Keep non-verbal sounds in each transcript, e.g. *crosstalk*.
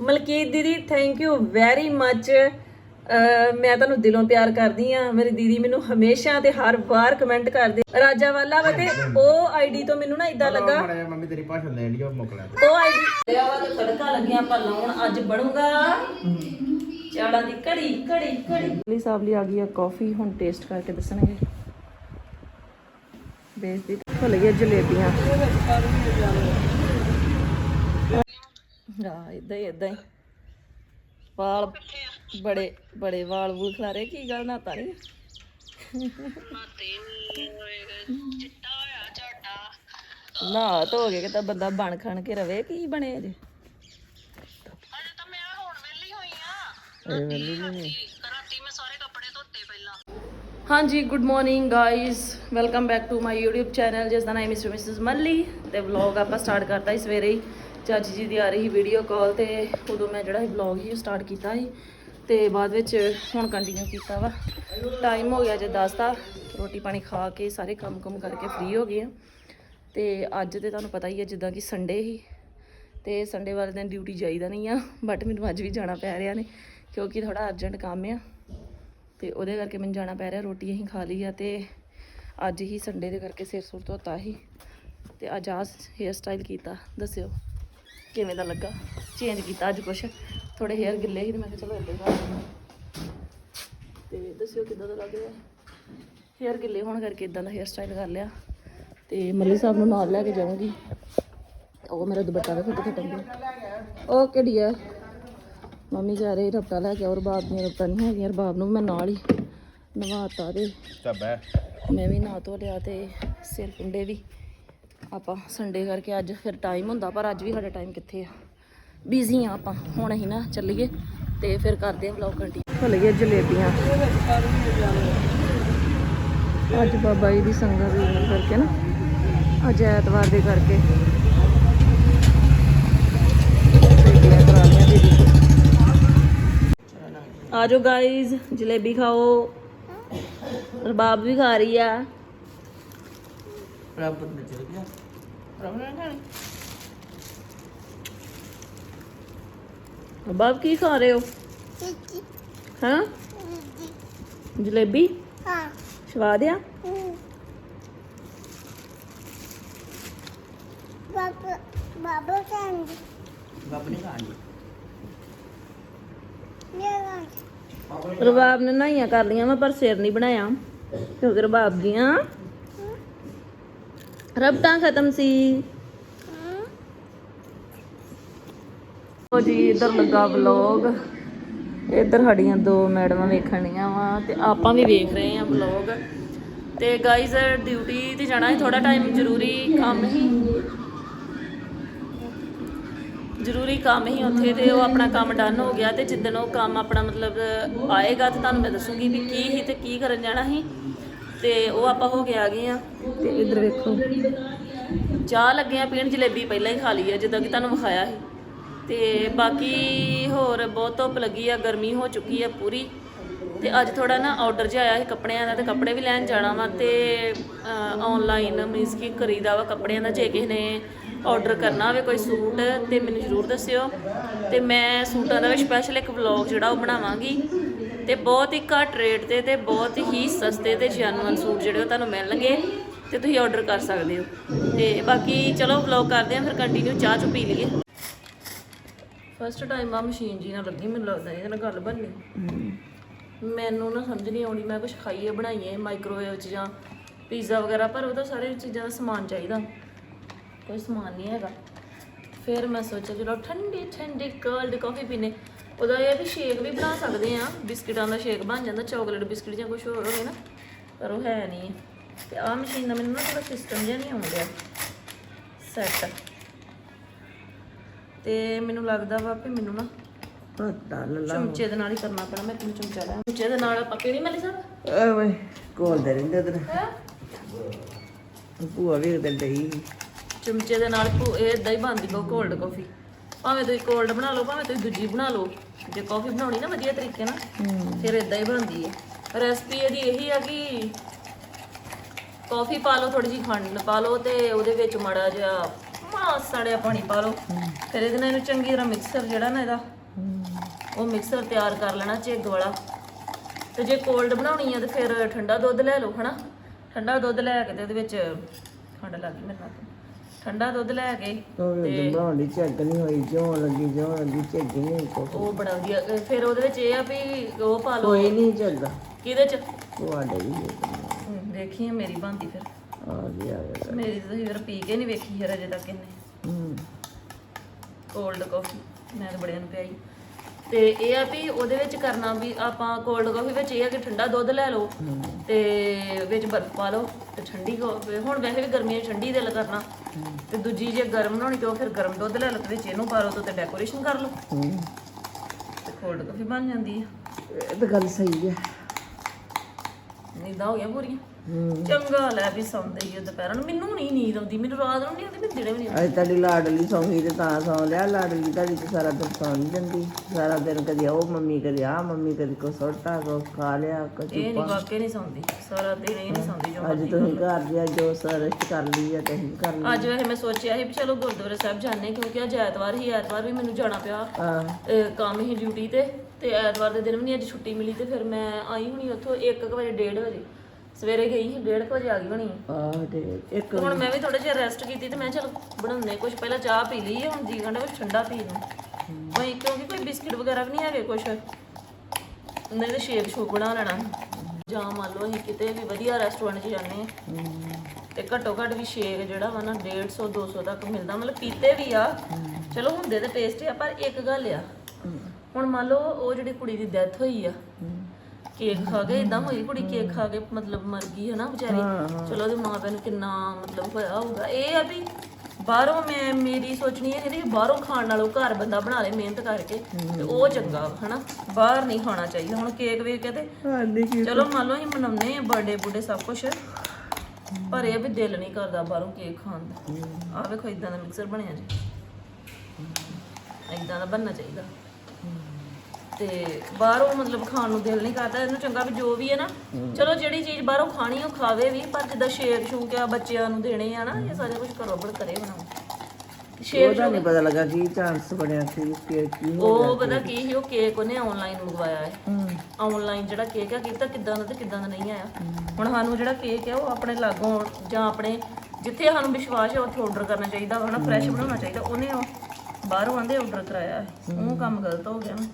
ਮਲਕੀਤ ਦੀਦੀ thank you very much ਮੈਂ ਤੁਹਾਨੂੰ ਦਿਲੋਂ ਪਿਆਰ ਕਰਦੀ ਆ ਮੇਰੀ ਦੀਦੀ ਮੈਨੂੰ ਹਮੇਸ਼ਾ ਤੇ ਹਰ ਵਾਰ ਕਮੈਂਟ ਕਰਦੇ ਰਾਜਾ ਵਾਲਾ ਵਾ ਤੇ ਉਹ ਆਈਡੀ ਤੋਂ ਮੈਨੂੰ ਨਾ ਇਦਾਂ ਲੱਗਾ। ਮੰਮੀ ਤੇਰੀ ਭਾਸ਼ਣ ਦੇਣ ਦੀ ਉਹ ਮੁੱਕ ਲੈ ਉਹ ਆਈਡੀ ਲਿਆ ਵਾ ਤੇ ਤੜਕਾ ਲੱਗਿਆ ਆਪਾਂ ਲਾਉਣ ਅੱਜ ਬਣੂਗਾ। ਚਾੜਾਂ ਦੀ ਕੜੀ ਕੜੀ ਕੜੀ ਲਈ ਸਾਹਿਬ ਲਈ ਆ ਗਈ ਆ ਕਾਫੀ ਹੁਣ ਟੇਸਟ ਕਰਕੇ ਦੱਸਣਗੇ। ਬੇਸਦੀ ਭੁੱਲ ਗਈ ਜਲੇਬੀਆਂ। ਆ ਇਦਾਂ ਹੀ ਇਦਾਂ ਹੀ। ਵਾਲ ਬੜੇ ਬੜੇ ਵਾਲ ਵੂਲ ਖਲਾਰੇ ਕੀ ਗੱਲ ਨਾ? ਤਾਂ ਨਹੀਂ ਨਾ ਧੋ ਕੇ ਤਾਂ ਬੰਦਾ ਬਣ ਖਣ ਕੇ ਰਵੇ ਕੀ ਬਣੇ ਅਜੇ ਹਾਂਜੀ good morning guys welcome back to my YouTube channel ਜਿਸ ਦਾ ਨਾਮ ਮਿਸਟਰ ਮਿਸਿਸ ਮੱਲੀ ਤੇ ਵਲੌਗ ਆਪਾਂ ਸਟਾਰਟ ਕਰਤਾ ਸੀ ਸਵੇਰੇ ਹੀ। ਚਾਚੀ ਜੀ ਦੀ ਆ ਰਹੀ ਵੀਡੀਓ ਕਾਲ ਤੇ ਉਦੋਂ ਮੈਂ ਜਿਹੜਾ ਇਹ ਵਲੌਗ ਹੀ ਸਟਾਰਟ ਕੀਤਾ ਸੀ ਤੇ ਬਾਅਦ ਵਿੱਚ ਹੁਣ ਕੰਟੀਨਿਊ ਕੀਤਾ ਵਾ। ਟਾਈਮ ਹੋ ਗਿਆ ਜੇ 10 ਦਾ। ਰੋਟੀ ਪਾਣੀ ਖਾ ਕੇ ਸਾਰੇ ਕੰਮ ਕੰਮ ਕਰਕੇ ਫ੍ਰੀ ਹੋ ਗਏ ਆ। ਤੇ ਅੱਜ ਤੇ ਤੁਹਾਨੂੰ ਪਤਾ ਹੀ ਹੈ ਜਿੱਦਾਂ ਕਿ ਸੰਡੇ ਹੀ ਤੇ ਸੰਡੇ ਵਾਲੇ ਦਿਨ ਡਿਊਟੀ ਜਾਈਦਾ ਨਹੀਂ ਆ ਬਟ ਮੈਨੂੰ ਅੱਜ ਵੀ ਜਾਣਾ ਪੈ ਰਿਹਾ ਨੇ, ਕਿਉਂਕਿ ਥੋੜਾ ਅਰਜੈਂਟ ਕੰਮ ਆ। ਤੇ ਉਹਦੇ ਕਰਕੇ ਮੈਨੂੰ ਜਾਣਾ ਪੈ ਰਿਹਾ, ਰੋਟੀ ਅਸੀਂ ਖਾ ਲਈ ਆ ਤੇ ਅੱਜ ਹੀ ਸੰਡੇ ਦੇ ਕਰਕੇ ਸਿਰ ਸੁਰ ਧੋਤਾ ਸੀ। ਤੇ ਅੱਜ ਆ ਹੇਅਰ ਸਟਾਈਲ ਕੀਤਾ, ਦੱਸਿਓ। ਕਿਵੇਂ ਦਾ ਲੱਗਾ? ਚੇਂਜ ਕੀਤਾ ਅੱਜ ਕੁਛ। ਥੋੜੇ ਹੇਅਰ ਗਿੱਲੇ ਸੀ ਤੇ ਮੈਂ ਕਿਹਾ ਚਲੋ ਕਰ ਦਿੰਦੇ ਤੇ ਦੱਸਿਓ ਕਿੱਦਾਂ ਦਾ ਲੱਗ ਰਿਹਾ? ਹੇਅਰ ਗਿੱਲੇ ਹੋਣ ਕਰਕੇ ਇਦਾਂ ਦਾ ਹੇਅਰ ਸਟਾਈਲ ਕਰ ਲਿਆ। ਤੇ ਮੱਲੀ ਸਾਹਿਬ ਨੂੰ ਨਾਲ ਲੈ ਕੇ ਜਾਵਾਂਗੀ ਉਹ ਮੇਰਾ ਦੁਪੱਟਾ ਦਾ ਫਿੱਟ ਫਿੱਟਣ ਦੀ ਓਕੇ ਡੀਅਰ ਮੰਮੀ ਜਾ ਰਹੀ ਰਪਟਾ ਲੈ ਕੇ ਔਰ ਬਾਬ ਦੀਆਂ ਰਪਟਾ ਨਹੀਂ ਹੈਗੀਆਂ ਬਾਬ ਨੂੰ ਮੈਂ ਨਾਲ ਹੀ ਨਵਾਤਾ ਤੇ ਚੱਬੈ ਮੈਂ ਵੀ ਨਹਾ ਧੋ ਲਿਆ ਤੇ ਸਿਰ ਪਿੰਡੇ ਵੀ। ਆਪਾਂ ਸੰਡੇ ਕਰਕੇ ਅੱਜ ਫਿਰ ਟਾਈਮ ਹੁੰਦਾ, ਪਰ ਅੱਜ ਵੀ ਸਾਡਾ ਟਾਈਮ ਕਿੱਥੇ ਆ? ਬਿਜ਼ੀ ਆ ਆਪਾਂ, ਹੁਣ ਅਸੀਂ ਨਾ ਚੱਲੀਏ ਤੇ ਫਿਰ ਕਰਦੇ ਆ ਵਲੌਗ ਕੰਟੀਨਿਊ ਭੁੱਲ ਜਲੇਬੀਆਂ। ਅੱਜ ਬਾਬਾ ਜੀ ਦੀ ਸੰਗਤ ਦੇ ਕਰਕੇ ਨਾ, ਅੱਜ ਐਤਵਾਰ ਦੇ ਕਰਕੇ। ਜਲੇਬੀਆਂ ਆ ਜਾਓ ਗਾਇਜ਼ ਜਲੇਬੀ ਖਾਓ। ਰਬਾਬ ਵੀ ਖਾ ਰਹੀ ਆ। ਰੱਬ ਨੇ ਚਲ ਗਿਆ। ਰਬਾਬ ਕੀ ਖਾ ਰਹੇ ਹੋ? ਹਾਂ? ਜਲੇਬੀ? ਹਾਂ। ਸਵਾਦ ਆ? ਬਾਬਾ ਬਾਬਾ ਕਹਿੰਦੀ ਰੱਬ ਨਹੀਂ ਖਾਣੀ ਮੇਰਾ ਰਬਾਬ ਨੇ ਨਾਈਆਂ ਕਰ ਲੀਆਂ ਮੈਂ ਪਰ ਸਿਰ ਨਹੀਂ ਬਣਾਇਆ। ਕਿਉਂਕਿ ਰਬਾਬ ਦੀਆਂ ਰਬਤਾਂ ਖਤਮ ਸੀ। ਉਹ ਜੀ, ਇੱਧਰ ਲੱਗਾ ਵਲੌਗ ਇੱਧਰ ਸਾਡੀਆਂ ਦੋ ਮੈਡਮਾਂ ਵੇਖਣੀਆਂ ਵਾ, ਤੇ ਆਪਾਂ ਵੀ ਵੇਖ ਰਹੇ ਹਾਂ ਵਲੌਗ ਤੇ ਗਾਈਜ਼ ਡਿਊਟੀ ਤੇ ਜਾਣਾ ਹੈ ਥੋੜਾ ਟਾਈਮ ਜ਼ਰੂਰੀ ਕੰਮ ਹੀ। ਜ਼ਰੂਰੀ ਕੰਮ ਹੀ ਉੱਥੇ, ਤੇ ਉਹ ਆਪਣਾ ਕੰਮ ਡਨ ਹੋ ਗਿਆ, ਤੇ ਜਿੱਦਣ ਉਹ ਕੰਮ ਆਪਣਾ ਮਤਲਬ ਆਏਗਾ, ਤੇ ਤੁਹਾਨੂੰ ਮੈਂ ਦੱਸੂਗੀ ਵੀ ਕੀ ਹੀ ਤੇ ਕੀ ਕਰਨ ਜਾਣਾ ਸੀ। ਤੇ ਉਹ ਆਪਾਂ ਹੋ ਕੇ ਆ ਗਏ ਆ। ਤੇ ਇੱਧਰ ਵੇਖੋ। ਚਾਹ ਲੱਗੇ ਆ ਪੀਣ ਜਲੇਬੀ ਪਹਿਲਾਂ ਹੀ ਖਾ ਲਈ ਆ ਜਿੱਦਾਂ ਕਿ ਤੁਹਾਨੂੰ ਵਿਖਾਇਆ ਸੀ। ਤੇ ਬਾਕੀ ਹੋਰ ਬਹੁਤ ਧੁੱਪ ਲੱਗੀ ਆ ਗਰਮੀ ਹੋ ਚੁੱਕੀ ਆ ਪੂਰੀ। ਤੇ ਅੱਜ ਥੋੜਾ ਨਾ ਆਰਡਰ ਜਿਹਾ ਆਇਆ ਸੀ ਕੱਪੜਿਆਂ ਦਾ ਤੇ ਕੱਪੜੇ ਵੀ ਲੈਣ ਜਾਣਾ ਵਾ ਤੇ ਆਨਲਾਈਨ ਮੀਨਸ ਕਿ ਖਰੀਦਾ ਵਾ ਕੱਪੜਿਆਂ ਦਾ ਜੇ ਕਿਸੇ ਨੇ ਆਰਡਰ ਕਰਨਾ ਹੋਵੇ ਕੋਈ ਸੂਟ ਤੇ ਮੈਨੂੰ ਜ਼ਰੂਰ ਦੱਸਿਓ। ਤੇ ਮੈਂ ਸੂਟਾਂ ਦਾ ਵੀ ਸਪੈਸ਼ਲ ਇੱਕ ਵਲੌਗ ਜਿਹੜਾ ਉਹ ਬਣਾਵਾਂਗੀ। ਤੇ ਬਹੁਤ ਹੀ ਘੱਟ ਰੇਟ ਤੇ ਤੇ ਬਹੁਤ ਹੀ ਸਸਤੇ ਤੇ ਜੈਨੂਅਨ ਸੂਟ ਜਿਹੜੇ ਉਹ ਤੁਹਾਨੂੰ ਮਿਲਣਗੇ ਤੇ ਤੁਸੀਂ ਆਰਡਰ ਕਰ ਸਕਦੇ ਹੋ। ਤੇ ਬਾਕੀ ਚਲੋ ਵਲੌਗ ਕਰਦੇ ਆਂ ਫਿਰ ਕੰਟੀਨਿਊ ਚਾਹ ਚੁ ਪੀ ਲਈਏ। ਫਸਟ ਟਾਈਮ ਆ ਮਸ਼ੀਨ ਜੀ ਨਾਲ ਲੱਗੀ ਮੈਨੂੰ ਲੱਗਦਾ ਇਹਦੇ ਨਾਲ ਗੱਲ ਬਣਨੀ। ਮੈਨੂੰ ਨਾ ਸਮਝ ਨਹੀਂ ਆਉਣੀ ਮੈਂ ਕੁਝ ਖਾਈਏ ਬਣਾਈਏ ਮਾਈਕ੍ਰੋਵੇਵ 'ਚ ਜਾਂ ਪੀਜ਼ਾ ਵਗੈਰਾ ਪਰ ਉਹਦਾ ਸਾਰੇ ਚੀਜ਼ਾਂ ਦਾ ਸਮਾਨ ਚਾਹੀਦਾ। ਕੋਈ ਸਮਾਨ ਨਹੀਂ ਹੈਗਾ। ਫਿਰ ਮੈਂ ਸੋਚਿਆ ਚਲੋ ਠੰਡੀ ਠੰਡੀ ਕੋਲਡ ਕਾਫੀ ਪੀਨੇ। ਉਹਦਾ ਇਹ ਆ ਵੀ ਸ਼ੇਕ ਵੀ ਬਣਾ ਸਕਦੇ ਆ ਬਿਸਕਿਟਾਂ ਦਾ ਸ਼ੇਕ ਬਣ ਜਾਂਦਾ ਚਾਕਲੇਟ ਬਿਸਕਿਟ ਜਾਂ ਕੁਝ ਹੋਰ ਹੋਵੇ ਨਾ ਪਰ ਉਹ ਹੈ ਨਹੀਂ। ਤੇ ਆਹ ਮਸ਼ੀਨ ਦਾ ਮੈਨੂੰ ਨਾ ਥੋੜਾ ਸਿਸਟਮ ਜਿਹਾ ਨਹੀਂ ਆਉਂਦਾ ਸੈੱਟ ਤੇ ਮੈਨੂੰ ਲੱਗਦਾ ਵਾ ਵੀ ਮੈਨੂੰ ਨਾ ਪਤਾ ਲੱਲਾ ਚਮਚੇ ਦੇ ਨਾਲ ਹੀ ਕਰਨਾ ਪੈਣਾ ਮੈਂ ਤੈਨੂੰ ਚਮਚਾ ਲੈ ਚਮਚੇ ਦੇ ਨਾਲ ਆਪਾਂ ਕਿਹੜੀ ਮਲੀ ਸਾਹਿਬ? ਓਏ ਕੋਲ ਦੇ ਰਿੰਦੇ ਉਧਰ। ਹੈ? ਭੂਆ ਵੀ ਉਧਰ ਡਈ ਚਮਚੇ ਦੇ ਨਾਲ ਭੂ- ਇਹ ਇਦਾਂ ਹੀ ਬਣਦੀ ਕੋ ਕੋਲਡ ਕਾਫੀ ਭਾਵੇਂ ਤੁਸੀਂ ਕੋਲਡ ਬਣਾ ਲਓ ਭਾਵੇਂ ਤੁਸੀਂ ਦੂਜੀ ਬਣਾ ਲਓ ਜੇ ਕਾਫੀ ਬਣਾਉਣੀ ਨਾ ਵਧੀਆ ਤਰੀਕੇ ਨਾਲ ਫਿਰ ਇਦਾਂ ਹੀ ਬਣਦੀ ਹੈ। ਰੈਸਪੀ ਇਹਦੀ ਇਹੀ ਆ ਕਿ ਕਾਫੀ ਪਾ ਲਓ ਥੋੜੀ ਜਿਹੀ ਖੰਡ ਪਾ ਲਓ ਤੇ ਉਹਦੇ ਵਿੱਚ ਮਾੜਾ ਜਿਹਾ ਮਾਸਾ ਜਿਹਾ ਪਾਣੀ ਪਾ ਲਓ। ਫਿਰ ਇਹਦੇ ਨਾਲ ਇਹਨੂੰ ਚੰਗੀ ਤਰ੍ਹਾਂ ਮਿਕਸਰ ਜਿਹੜਾ ਨਾ ਇਹਦਾ ਉਹ ਮਿਕਸਰ ਤਿਆਰ ਕਰ ਲੈਣਾ ਝਿੱਗ ਵਾਲਾ। ਤੇ ਜੇ ਕੋਲਡ ਬਣਾਉਣੀ ਆ ਤੇ ਫਿਰ ਠੰਡਾ ਦੁੱਧ ਲੈ ਲਓ ਹਨਾ? ਠੰਡਾ ਦੁੱਧ ਲੈ ਕੇ ਤੇ ਉਹਦੇ ਵਿੱਚ ਖੰਡ ਲੱਗ ਗਈ ਮੇਰੇ ਨਾਲ। ਠੰਡਾ ਦੁੱਧ ਲੈ ਕੇ ਵੀ ਬਣਾਉਣੀ ਝੱਗ ਨਹੀਂ ਹੋਈ ਜਿਉਂ ਲੱਗੀ ਜਿਉਂ ਲੱਗੀ ਝੱਗ ਨਹੀਂ ਹੋਈ ਕੁਛ। ਉਹ ਬੜਾ ਵਧੀਆ ਅਹ ਫਿਰ ਉਹਦੇ ਵਿੱਚ ਇਹ ਆ ਵੀ ਉਹ ਪਾ ਲਓ। ਕੋਈ ਨਹੀਂ ਝੱਗਾ। ਕਿਹਦੇ ਚ? ਤੁਹਾਡੇ ਵੀ ਹਮ, ਦੇਖੀ ਮੇਰੀ ਬੰਦੀ ਫਿਰ। ਆ ਗਿਆ ਆ ਗਿਆ। ਮੇਰੀ ਤਾਂ ਫਿਰ ਪੀ ਕੇ ਨਹੀਂ ਵੇਖੀ ਯਾਰ ਅਜੇ ਤੱਕ ਇਹਨੇ। ਹੂੰ। ਕੋਲਡ ਕਾਫੀ ਮੈਂ ਤਾਂ ਬੜਿਆਂ ਨੂੰ ਪਿਆਈ। ਤੇ ਇਹ ਆ ਵੀ ਉਹਦੇ ਵਿੱਚ ਕਰਨਾ ਵੀ ਆਪਾਂ ਕੋਲਡ ਕਾਫੀ ਵਿੱਚ ਇਹ ਆ ਕਿ ਠੰਡਾ ਦੁੱਧ ਲੈ ਲਓ ਤੇ ਵਿੱਚ ਬਰਫ਼ ਪਾ ਲਓ ਤੇ ਠੰਡੀ ਕੋ- ਹੁਣ ਵੈਸੇ ਵੀ ਗਰਮੀਆਂ 'ਚ ਠੰਡੀ ਦਿਲ ਕਰਨਾ। ਤੇ ਦੂਜੀ ਜੇ ਗਰਮ ਬਣਾਉਣੀ ਤੇ ਉਹ ਫਿਰ ਗਰਮ ਦੁੱਧ ਲੈ ਲਓ ਤੇ ਵਿੱਚ ਇਹਨੂੰ ਪਾ ਲਓ ਤੇ ਡੈਕੋਰੇਸ਼ਨ ਕਰ ਲਓ। ਹੂੰ। ਤੇ ਕੋਲਡ ਕਾਫੀ ਬਣ ਜਾਂਦੀ ਆ। ਇਹ ਤਾਂ ਗੱਲ ਸਹੀ ਹੈ। ਨੀਂਦਾਂ ਹੋ ਗਈਆਂ ਪੂਰੀਆਂ। ਹੂੰ। ਚੰਗਾ ਲੈ ਵੀ ਸੌਂਦੇ ਹੀ ਆ ਦੁਪਹਿਰਾਂ ਨੂੰ। ਮੈਨੂੰ ਨਹੀਂ ਨੀਂਦ ਆਉਂਦੀ ਮੈਨੂੰ ਰਾਤ ਨੂੰ ਨਹੀਂ ਆਉਂਦੀ ਮੈਨੂੰ ਦਿਨੇ ਵੀ ਨਹੀਂ ਅੱਜ ਤੁਹਾਡੀ ਲਾਡਲੀ ਸੌਂਗੀ ਤੇ ਤਾਂ ਸੌਂ ਲਿਆ ਲਾਡਲੀ ਤੁਹਾਡੀ ਤੇ ਸਾਰਾ ਦਿਨ ਸੌਂ ਨਹੀਂ ਦਿੰਦੀ ਸਾਰਾ ਦਿਨ ਕਦੀ ਉਹ ਮੰਮੀ ਕਦੀ ਆ ਮੰਮੀ ਕਦੀ ਕੋ ਸੁੱਟਾ ਕੋ ਖਾ ਲਿਆ ਕੁਝ ਇਹ ਨਹੀਂ ਵਾਕੇ ਨਹੀਂ ਸੌਂਦੀ ਸਾਰਾ ਦਿਨ ਇਹ ਨਹੀਂ ਸੌਂਦੀ ਜੋ ਅੱਜ ਤੁਸੀਂ ਘਰ ਜਿਆ ਜੋ ਸਰਸ਼ ਕਰ ਲਈ ਆ ਤੇ ਅਸੀਂ ਕਰ ਲਈ ਅੱਜ ਵੈਸੇ ਮੈਂ ਸੋਚਿਆ ਸੀ ਵੀ ਚਲੋ ਗੁਰਦੁਆਰਾ ਸਾਹਿਬ ਜਾਣੇ ਕਿਉਂਕਿ ਅੱਜ ਐਤਵਾਰ ਹੀ ਐਤਵਾਰ ਵੀ ਮੈਨੂੰ ਜਾਣਾ ਪਿਆ। ਅਹ ਕੰਮ ਹੀ ਡਿਊਟੀ ਤੇ। ਤੇ ਐਤਵਾਰ ਦੇ ਦਿਨ ਵੀ ਨਹੀਂ ਅੱਜ ਛੁੱਟੀ ਮਿਲੀ ਤੇ ਫਿਰ ਮੈਂ ਆਈ ਹੁਣੀ ਉੱਥੋਂ 1 ਵਜੇ 1:30 ਵਜੇ। ਸਵੇਰੇ ਗਈ ਸੀ 1:30 ਵਜੇ ਆ ਗਈ ਬਣੀ ਆ ਤੇ ਇੱਕ ਹੁਣ ਮੈਂ ਵੀ ਥੋੜਾ ਜਿਹਾ ਰੈਸਟ ਕੀਤੀ ਤੇ ਮੈਂ ਚਲ ਬਣਾਉਂਦੇ ਕੁਝ ਪਹਿਲਾਂ ਚਾਹ ਪੀ ਲਈ ਹੈ, ਹੁਣ ਜੀ ਕਹਿੰਦਾ ਕੁਝ ਠੰਡਾ ਪੀਣ ਨੂੰ ਕੋਈ ਕਿਉਂਕਿ ਕੋਈ ਬਿਸਕਿਟ ਵਗੈਰਾ ਵੀ ਨਹੀਂ ਹੈਗੇ ਕੁਝ ਨਹੀਂ ਤਾਂ ਸ਼ੇਕ ਸ਼ੂਕ ਬਣਾ ਲੈਣਾ। ਜਾਂ ਮੰਨ ਲਓ ਅਸੀਂ ਕਿਤੇ ਵੀ ਵਧੀਆ ਰੈਸਟੋਰੈਂਟ 'ਚ ਜਾਂਦੇ ਆ ਤੇ ਘੱਟੋ ਘੱਟ ਵੀ ਸ਼ੇਕ ਜਿਹੜਾ ਵਾ ਨਾ 150 200 ਤੱਕ ਮਿਲਦਾ। ਮਤਲਬ ਪੀਤੇ ਵੀ ਆ। ਚਲੋ ਹੁੰਦੇ ਤੇ ਟੇਸਟੀ ਆ ਪਰ ਇੱਕ ਗੱਲ ਆ। ਹੁਣ ਮੰਨ ਲਓ ਉਹ ਜਿਹੜੀ ਕੁੜੀ ਦੀ ਡੈਥ ਹੋਈ ਆ ਕੇਕ ਖਾ ਕੇ ਇਦਾਂ ਹੋਈ ਕੁੜੀ ਕੇਕ ਖਾ ਕੇ ਮਤਲਬ ਮਰ ਗਈ ਹੈ ਨਾ ਵਿਚਾਰੀ ਚਲੋ ਉਹਦੇ ਮਾਂ ਪਿਓ ਨੂੰ ਕਿੰਨਾ ਮਤਲਬ ਹੋਇਆ ਹੋਊਗਾ। ਇਹ ਆ ਵੀ ਬਾਹਰੋਂ ਮੈਂ ਮੇਰੀ ਸੋਚਣੀ ਹੈ ਕਿ ਬਾਹਰੋਂ ਖਾਣ ਨਾਲੋਂ ਘਰ ਬੰਦਾ ਬਣਾ ਲੇ ਮਿਹਨਤ ਕਰਕੇ ਤੇ ਉਹ ਚੰਗਾ ਹਨਾ। ਬਾਹਰ ਨਹੀਂ ਖਾਣਾ ਚਾਹੀਦਾ ਹੁਣ ਕੇਕ ਵੇਖ ਕੇ ਤੇ ਚਲੋ ਮੰਨ ਲਓ ਅਸੀਂ ਮਨਾਉਂਦੇ ਆ ਬਰਥਡੇ ਬੁੱਢੇ ਸਭ ਕੁਝ ਪਰ ਇਹ ਵੀ ਦਿਲ ਨਹੀਂ ਕਰਦਾ ਬਾਹਰੋਂ ਕੇਕ ਖਾਣ ਦਾ। ਆਹ ਵੇਖੋ ਇਦਾਂ ਦਾ ਮਿਕਸਰ ਬਣਿਆ ਜੀ। ਇਦਾਂ ਦਾ ਬਣਨਾ ਚਾਹੀਦਾ। ਤੇ ਬਾਹਰੋਂ ਮਤਲਬ ਖਾਣ ਨੂੰ ਦਿਲ ਨਹੀਂ ਕਰਦਾ ਇਹਨੂੰ ਚੰਗਾ ਵੀ ਜੋ ਵੀ ਹੈ ਨਾ ਚਲੋ ਜਿਹੜੀ ਚੀਜ਼ ਬਾਹਰੋਂ ਖਾਣੀ ਉਹ ਖਾਵੇ ਵੀ ਪਰ ਜਿੱਦਾਂ ਸ਼ੇਕ ਸ਼ੂਕ ਆ ਬੱਚਿਆਂ ਨੂੰ ਦੇਣੇ ਆ ਨਾ ਇਹ ਸਾਰੇ ਕੁਝ ਘਰੋਂ ਬੜ ਕਰੇ ਬਣਾਓ। ਸ਼ੇਕ ਉਹਦਾ ਨਹੀਂ ਪਤਾ ਲੱਗਾ ਕੀ ਚਾਂਸ ਬਣਿਆ ਸੀ ਕਿ ਕੀ ਹੋ ਉਹ ਪਤਾ ਕੀ ਸੀ ਉਹ ਕੇਕ ਉਹਨੇ ਆਨਲਾਈਨ ਮੰਗਵਾਇਆ ਹੈ। ਹੂੰ। ਆਨਲਾਈਨ ਜਿਹੜਾ ਕੇਕ ਆ ਕੀਤਾ ਕਿੱਦਾਂ ਦਾ ਤੇ ਕਿੱਦਾਂ ਦਾ ਨਹੀਂ ਆਇਆ। ਹੁਣ ਸਾਨੂੰ ਜਿਹੜਾ ਕੇਕ ਆ ਉਹ ਆਪਣੇ ਲਾਗੋਂ ਜਾਂ ਆਪਣੇ ਜਿੱਥੇ ਸਾਨੂੰ ਵਿਸ਼ਵਾਸ ਹੈ ਉੱਥੇ ਆਰਡਰ ਕਰਨਾ ਚਾਹੀਦਾ ਵਾ ਨਾ ਫਰੈਸ਼ ਬਣਾਉਣਾ ਚਾਹੀਦਾ ਉਹਨੇ ਉਹ ਬਾਹਰੋਂ ਆਂਦੇ ਆਰਡਰ ਕਰਾਇਆ ਹੈ। ਉਹ ਕੰਮ ਗਲਤ ਹੋ ਗਿਆ ਨਾ।